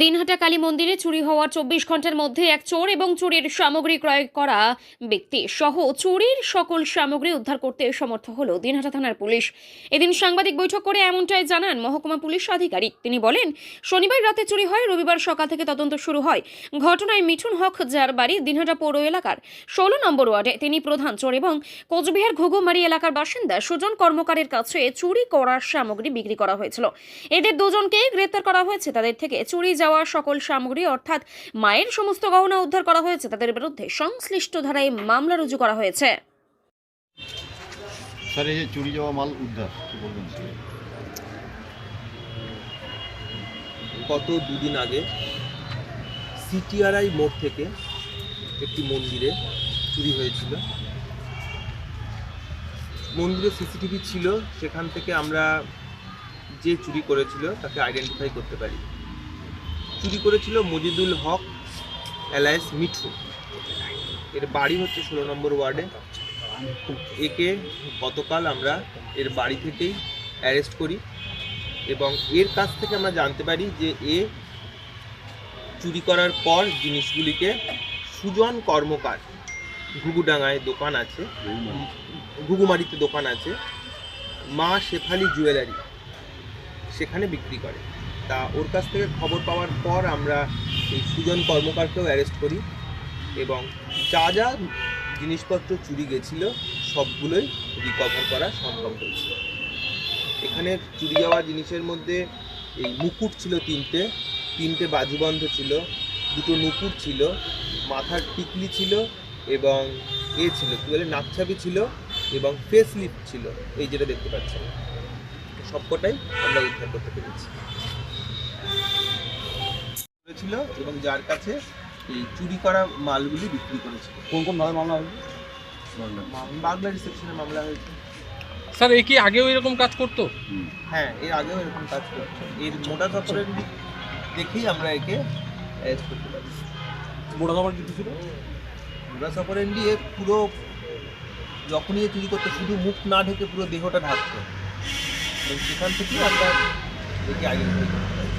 দিনহাটা কালী মন্দিরে চুরি হওয়ার চব্বিশ ঘণ্টার মধ্যে এক চোর এবং চুরির সামগ্রী ক্রয় করা ব্যক্তি সহ চুরির সকল সামগ্রী উদ্ধার করতে সমর্থ হল দিনহাটা থানার পুলিশ। এদিন সাংবাদিক বৈঠক করে এমনটাই জানান মহকুমা পুলিশ আধিকারিক। তিনি বলেন, শনিবার রাতে চুরি হয়, রবিবার সকাল থেকে তদন্ত শুরু হয়। ঘটনায় মিঠুন হক, যার বাড়ি দিনহাটা পৌর এলাকার ষোলো নম্বর ওয়ার্ডে, তিনি প্রধান চোর এবং কোচবিহার ঘুঘুমারি এলাকার বাসিন্দা সুজন কর্মকারের কাছে চুরি করার সামগ্রী বিক্রি করা হয়েছিল। এদের দুজনকে গ্রেপ্তার করা হয়েছে। তাদের থেকে চুরি যাওয়া সকল সামগ্রী অর্থাৎ মায়ের সমস্ত গহনা উদ্ধার করা হয়েছে। তাদের বিরুদ্ধে সংশ্লিষ্ট ধারায় মামলা রুজু করা হয়েছে। স্যার এই যে চুরি যাওয়া মাল উদ্ধার কি বলবেন গত দুদিন আগে সিটিআরআই মোড় থেকে একটি মন্দিরে চুরি হয়েছিল। মন্দিরে সিসিটিভি ছিল সেখান থেকে আমরা যে চুরি করেছিল তাকে আইডেন্টিফাই করতে পারি। চুরি করেছিল মজিদুল হক অ্যালায়েন্স মিঠু। এর বাড়ি হচ্ছে ষোলো নম্বর ওয়ার্ডে। একে গতকাল আমরা এর বাড়ি থেকেই অ্যারেস্ট করি এবং এর কাছ থেকে আমরা জানতে পারি যে এ চুরি করার পর জিনিসগুলিকে সুজন কর্মকার, ঘুঘুডাঙ্গায় দোকান আছে, ঘুঘুমারিতে দোকান আছে, মা শেফালি জুয়েলারি, সেখানে বিক্রি করে। তা ওর কাছ থেকে খবর পাওয়ার পর আমরা এই সুজন কর্মকারকেও অ্যারেস্ট করি এবং যা যা জিনিসপত্র চুরি গেছিল, সবগুলোই রিকভার করা সম্ভব হয়েছে। এখানে চুরি যাওয়া জিনিসের মধ্যে এই মুকুট ছিল তিনটে তিনটে বাজুবন্ধ ছিল, দুটো নুপুর ছিল, মাথার টিকলি ছিল এবং এ ছিল, কী বলে নাকছাবি ছিল এবং ফেস লিপ ছিল, এই যেটা দেখতে পাচ্ছেন। সবকটাই আমরা উদ্ধার করতে পেরেছি। ছিল এবং যার কাছে এই চুরি করা মালগুলি বিক্রি করেছিল। কোন কোন ধারায় মামলা হয়েছে? বাংলা রিসেপশনে মামলা হয়েছে। স্যার এ কি আগেও এরকম কাজ করতো? হ্যাঁ এর আগেও এরকম কাজ করছে এর মোটা কাপড়ের দিক দেখেই আমরা একে অ্যারেস্ট করতে পারি। মোটা কাপড় কিছু ছিল? মোটা কাপড়ের দিয়ে পুরো যখনই এ চুরি করতে শুধু মুখ না ঢেকে পুরো দেহটা ঢাকতো। এবং সেখান থেকেই আমরা একে করতে পারি।